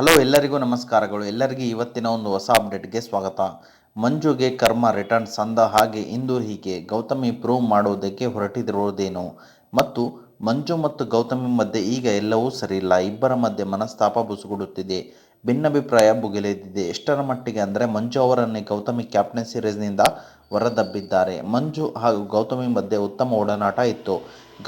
Hello ಎಲ್ಲರಿಗೂ ನಮಸ್ಕಾರಗಳು. ಎಲ್ಲರಿಗೂ ಇವತ್ತಿನ ಒಂದು ಹೊಸ ಅಪ್ಡೇಟ್ಗೆ ಸ್ವಾಗತ. ಮಂಜುಗೆ ಕರ್ಮ ರಿಟರ್ನ್ಸ್ ಅಂದ ಹಾಗೆ ಇಂದು ಹೀಗೆ ಗೌತಮಿ ಪ್ರೂವ್ ಮಾಡುವುದಕ್ಕೆ ಹೊರಟಿದಿರುವುದೇನು ಮತ್ತು ಮಂಜು ಮತ್ತು ಗೌತಮಿ ಮಧ್ಯೆ ಈಗ ಎಲ್ಲವೂ ಸರಿಯಿಲ್ಲ ಇಬ್ಬರ ಮಧ್ಯೆ ಮನಸ್ತಾಪ ಬುಸುಗುಡುತ್ತಿದೆ. ಭಿನ್ನಾಭಿಪ್ರಾಯ ಭುಗಿಲೆದ್ದಿದೆ. ಎಷ್ಟರ ಮಟ್ಟಿಗೆ ಅಂದರೆ ಮಂಜು ಅವರನ್ನೇ ಗೌತಮಿ ಕ್ಯಾಪ್ಟನ್ ಸೀರೀಸ್ನಿಂದ ಹೊರದಬ್ಬಿದ್ದಾರೆ ಮಂಜು ಹಾಗೂ ಗೌತಮಿ ಮಧ್ಯೆ ಉತ್ತಮ ಒಡನಾಟ ಇತ್ತು.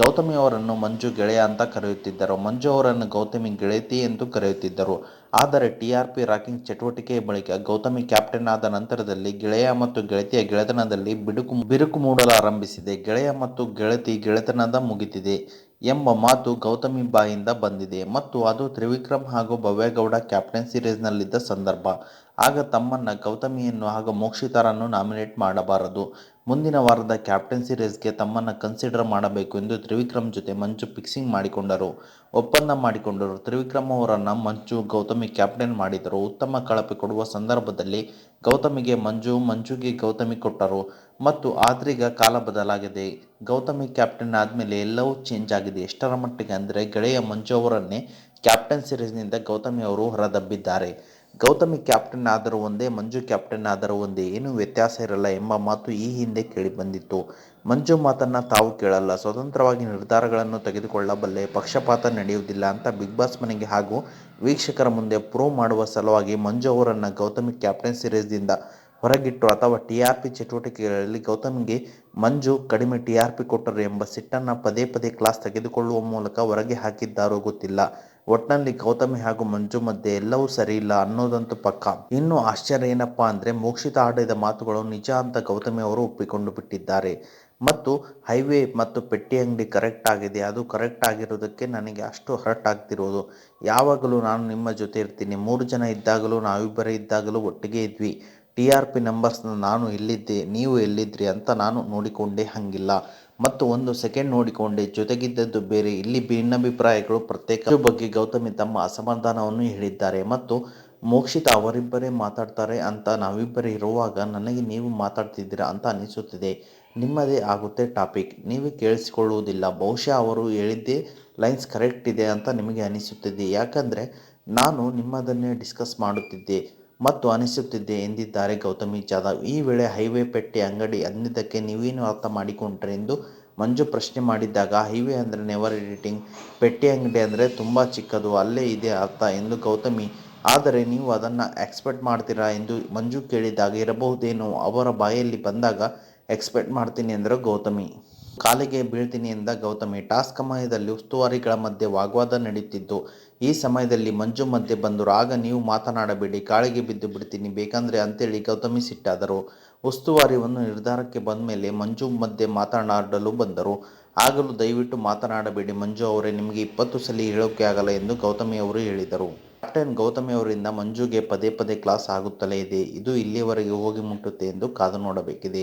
ಗೌತಮಿ ಅವರನ್ನು ಮಂಜು ಗೆಳೆಯ ಅಂತ ಕರೆಯುತ್ತಿದ್ದರು. ಮಂಜು ಅವರನ್ನು ಗೌತಮಿ ಗೆಳತಿ ಎಂದು ಕರೆಯುತ್ತಿದ್ದರು. ಆದರೆ ಟಿ ಆರ್ ಪಿ ರಾಕಿಂಗ್ ಚಟುವಟಿಕೆಯ ಬಳಿಕ ಗೌತಮಿ ಕ್ಯಾಪ್ಟನ್ ಆದ ನಂತರದಲ್ಲಿ ಗೆಳೆಯ ಮತ್ತು ಗೆಳತಿಯ ಗೆಳೆತನದಲ್ಲಿ ಬಿಡುಕು, ಬಿರುಕು ಮೂಡಲಾರಂಭಿಸಿದೆ. ಗೆಳೆಯ ಮತ್ತು ಗೆಳತಿ ಗೆಳೆತನದ ಮುಗಿದಿದೆ ಎಂಬ ಮಾತು ಗೌತಮಿ ಬಾಯಿಂದ ಬಂದಿದೆ. ಮತ್ತು ಅದು ತ್ರಿವಿಕ್ರಮ್ ಹಾಗೂ ಭವ್ಯಗೌಡ ಕ್ಯಾಪ್ಟನ್ ಸೀರೀಸ್ನಲ್ಲಿದ್ದ ಸಂದರ್ಭ. ಆಗ ತಮ್ಮನ್ನ ಗೌತಮಿಯನ್ನು ಹಾಗೂ ಮೋಕ್ಷಿತಾರನ್ನು ನಾಮಿನೇಟ್ ಮಾಡಬಾರದು. ಮುಂದಿನ ವಾರದ ಕ್ಯಾಪ್ಟನ್ಸಿ ರೇಸ್ಗೆ ತಮ್ಮನ್ನು ಕನ್ಸಿಡರ್ ಮಾಡಬೇಕು ಎಂದು ತ್ರಿವಿಕ್ರಮ್ ಜೊತೆ ಮಂಜು ಫಿಕ್ಸಿಂಗ್ ಮಾಡಿಕೊಂಡರು. ಒಪ್ಪಂದ ಮಾಡಿಕೊಂಡರು. ತ್ರಿವಿಕ್ರಮ್ ಅವರನ್ನು ಮಂಜು ಗೌತಮಿ ಕ್ಯಾಪ್ಟನ್ ಮಾಡಿದರು. ಉತ್ತಮ ಕಳಪೆ ಕೊಡುವ ಸಂದರ್ಭದಲ್ಲಿ ಗೌತಮಿಗೆ ಮಂಜು ಮಂಜುಗೆ ಗೌತಮಿ ಕೊಟ್ಟರು. ಮತ್ತು ಆದ್ರೀಗ ಕಾಲ ಬದಲಾಗಿದೆ. ಗೌತಮಿ ಕ್ಯಾಪ್ಟನ್ ಆದಮೇಲೆ ಎಲ್ಲವೂ ಚೇಂಜ್ ಆಗಿದೆ. ಎಷ್ಟರ ಮಟ್ಟಿಗೆ ಅಂದರೆ ಗೆಳೆಯ ಮಂಜು ಅವರನ್ನೇ ಕ್ಯಾಪ್ಟನ್ ಸೀರೀಸ್ನಿಂದ ಗೌತಮಿ ಅವರು ಹೊರದಬ್ಬಿದ್ದಾರೆ. ಗೌತಮಿ ಕ್ಯಾಪ್ಟನ್ ಆದರೂ ಒಂದೇ, ಮಂಜು ಕ್ಯಾಪ್ಟನ್ ಆದರೂ ಒಂದೇ, ಏನೂ ವ್ಯತ್ಯಾಸ ಇರಲ್ಲ ಎಂಬ ಮಾತು ಈ ಹಿಂದೆ ಕೇಳಿಬಂದಿತ್ತು. ಮಂಜು ಮಾತನ್ನು ತಾವು ಕೇಳಲ್ಲ, ಸ್ವತಂತ್ರವಾಗಿ ನಿರ್ಧಾರಗಳನ್ನು ತೆಗೆದುಕೊಳ್ಳಬಲ್ಲೆ ಪಕ್ಷಪಾತ ನಡೆಯುವುದಿಲ್ಲ ಅಂತ ಬಿಗ್ ಬಾಸ್ ಮನೆಗೆ ಹಾಗೂ ವೀಕ್ಷಕರ ಮುಂದೆ ಪ್ರೂವ್ ಮಾಡುವ ಸಲುವಾಗಿ ಮಂಜು ಅವರನ್ನು ಗೌತಮಿ ಕ್ಯಾಪ್ಟನ್ ಸೀರೀಸ್ದಿಂದ ಹೊರಗಿಟ್ಟು ಅಥವಾ ಟಿ ಆರ್ ಪಿ ಚಟುವಟಿಕೆಗಳಲ್ಲಿ ಗೌತಮ್ಗೆ ಮಂಜು ಕಡಿಮೆ ಟಿ ಆರ್ ಪಿ ಕೊಟ್ಟರು ಎಂಬ ಸಿಟ್ಟನ್ನು ಪದೇ ಪದೇ ಕ್ಲಾಸ್ ತೆಗೆದುಕೊಳ್ಳುವ ಮೂಲಕ ಹೊರಗೆ ಹಾಕಿದ್ದಾರೋ ಗೊತ್ತಿಲ್ಲ. ಒಟ್ನಲ್ಲಿ ಗೌತಮಿ ಹಾಗೂ ಮಂಜು ಮಧ್ಯೆ ಎಲ್ಲವೂ ಸರಿಯಿಲ್ಲ ಅನ್ನೋದಂತೂ ಪಕ್ಕ. ಇನ್ನು ಆಶ್ಚರ್ಯ ಏನಪ್ಪಾ ಅಂದರೆ ಮೋಕ್ಷಿತ ಆಡಿದ ಮಾತುಗಳು ನಿಜ ಅಂತ ಗೌತಮಿ ಅವರು ಒಪ್ಪಿಕೊಂಡು ಬಿಟ್ಟಿದ್ದಾರೆ. ಮತ್ತು ಹೈವೇ ಮತ್ತು ಪೆಟ್ಟಿ ಅಂಗಡಿ ಕರೆಕ್ಟ್ ಆಗಿದೆ. ಅದು ಕರೆಕ್ಟ್ ಆಗಿರೋದಕ್ಕೆ ನನಗೆ ಅಷ್ಟು ಹರ್ಟ್ ಆಗ್ತಿರೋದು. ಯಾವಾಗಲೂ ನಾನು ನಿಮ್ಮ ಜೊತೆ ಇರ್ತೀನಿ. ಮೂರು ಜನ ಇದ್ದಾಗಲೂ ನಾವಿಬ್ಬರೇ ಇದ್ದಾಗಲೂ ಒಟ್ಟಿಗೆ ಇದ್ವಿ. ಟಿ ಆರ್ ಪಿ ನಂಬರ್ಸ್ನ ನಾನು ಎಲ್ಲಿದ್ದೆ, ನೀವು ಎಲ್ಲಿದ್ದಿರಿ ಅಂತ ನಾನು ನೋಡಿಕೊಂಡೆ ಹಂಗಿಲ್ಲ. ಮತ್ತು ಒಂದು ಸೆಕೆಂಡ್ ನೋಡಿಕೊಂಡೆ. ಜೊತೆಗಿದ್ದದ್ದು ಬೇರೆ. ಇಲ್ಲಿ ಭಿನ್ನಾಭಿಪ್ರಾಯಗಳು ಪ್ರತ್ಯೇಕ ಬಗ್ಗೆ ಗೌತಮಿ ತಮ್ಮ ಅಸಮಾಧಾನವನ್ನು ಹೇಳಿದ್ದಾರೆ. ಮತ್ತು ಮೋಕ್ಷಿತ ಅವರಿಬ್ಬರೇ ಮಾತಾಡ್ತಾರೆ ಅಂತ ನಾವಿಬ್ಬರೇ ಇರುವಾಗ ನನಗೆ ನೀವು ಮಾತಾಡ್ತಿದ್ದೀರಾ ಅಂತ ಅನಿಸುತ್ತಿದೆ. ನಿಮ್ಮದೇ ಆಗುತ್ತೆ ಟಾಪಿಕ್. ನೀವೇ ಕೇಳಿಸಿಕೊಳ್ಳುವುದಿಲ್ಲ. ಬಹುಶಃ ಅವರು ಹೇಳಿದ್ದೇ ಲೈನ್ಸ್ ಕರೆಕ್ಟ್ ಇದೆ ಅಂತ ನಿಮಗೆ ಅನಿಸುತ್ತಿದೆ. ಯಾಕಂದರೆ ನಾನು ನಿಮ್ಮದನ್ನೇ ಡಿಸ್ಕಸ್ ಮಾಡುತ್ತಿದ್ದೆ. ಮತ್ತು ಅನಿಸುತ್ತಿದ್ದೆ ಎಂದಿದ್ದಾರೆ ಗೌತಮಿ ಜಾಧವ್. ಈ ವೇಳೆ ಹೈವೇ ಪೆಟ್ಟಿ ಅಂಗಡಿ ಅಂದಿದ್ದಕ್ಕೆ ನೀವೇನು ಅರ್ಥ ಮಾಡಿಕೊಂಡ್ರೆ ಎಂದು ಮಂಜು ಪ್ರಶ್ನೆ ಮಾಡಿದ್ದಾಗ ಹೈವೇ ಅಂದರೆ ನೆವರ್ ಎಡಿಟಿಂಗ್ ಪೆಟ್ಟಿ ಅಂಗಡಿ ಅಂದರೆ ತುಂಬ ಚಿಕ್ಕದು, ಅಲ್ಲೇ ಇದೆ ಅರ್ಥ ಎಂದು ಗೌತಮಿ. ಆದರೆ ನೀವು ಅದನ್ನು ಎಕ್ಸ್ಪೆಕ್ಟ್ ಮಾಡ್ತೀರಾ ಎಂದು ಮಂಜು ಕೇಳಿದಾಗ, ಇರಬಹುದೇನೋ ಅವರ ಬಾಯಲ್ಲಿ ಬಂದಾಗ ಎಕ್ಸ್ಪೆಕ್ಟ್ ಮಾಡ್ತೀನಿ ಎಂದರು ಗೌತಮಿ. ಕಾಲಿಗೆ ಬೀಳ್ತೀನಿ ಎಂದ ಗೌತಮಿ ಟಾಸ್ಕ್ ಸಮಯದಲ್ಲಿ ಉಸ್ತುವಾರಿಗಳ ಮಧ್ಯೆ ವಾಗ್ವಾದ ನಡೆಯುತ್ತಿದ್ದು, ಈ ಸಮಯದಲ್ಲಿ ಮಂಜು ಮಧ್ಯೆ ಬಂದು, ರಾಗ, ನೀವು ಮಾತನಾಡಬೇಡಿ ಕಾಳಿಗೆ ಬಿದ್ದು ಬಿಡ್ತೀನಿ, ಬೇಕಂದ್ರೆ ಅಂತೇಳಿ ಗೌತಮಿ ಸಿಟ್ಟಾದರು. ಉಸ್ತುವಾರಿ ಒಂದು ನಿರ್ಧಾರಕ್ಕೆ ಬಂದ ಮೇಲೆ ಮಂಜು ಮಧ್ಯೆ ಮಾತನಾಡಲು ಬಂದರು. ಆಗಲೂ ದಯವಿಟ್ಟು ಮಾತನಾಡಬೇಡಿ, ಮಂಜು ಅವರೇ, ನಿಮಗೆ ಇಪ್ಪತ್ತು ಸಲ ಹೇಳೋಕೆ ಆಗಲ್ಲ ಎಂದು ಗೌತಮಿ ಅವರು ಹೇಳಿದರು. ಕ್ಯಾಪ್ಟನ್ ಗೌತಮಿ ಅವರಿಂದ ಮಂಜುಗೆ ಪದೇ ಪದೇ ಕ್ಲಾಸ್ ಆಗುತ್ತಲೇ ಇದೆ. ಇದು ಇಲ್ಲಿಯವರೆಗೆ ಹೋಗಿ ಮುಟ್ಟುತ್ತೆ ಎಂದು ಕಾದು ನೋಡಬೇಕಿದೆ.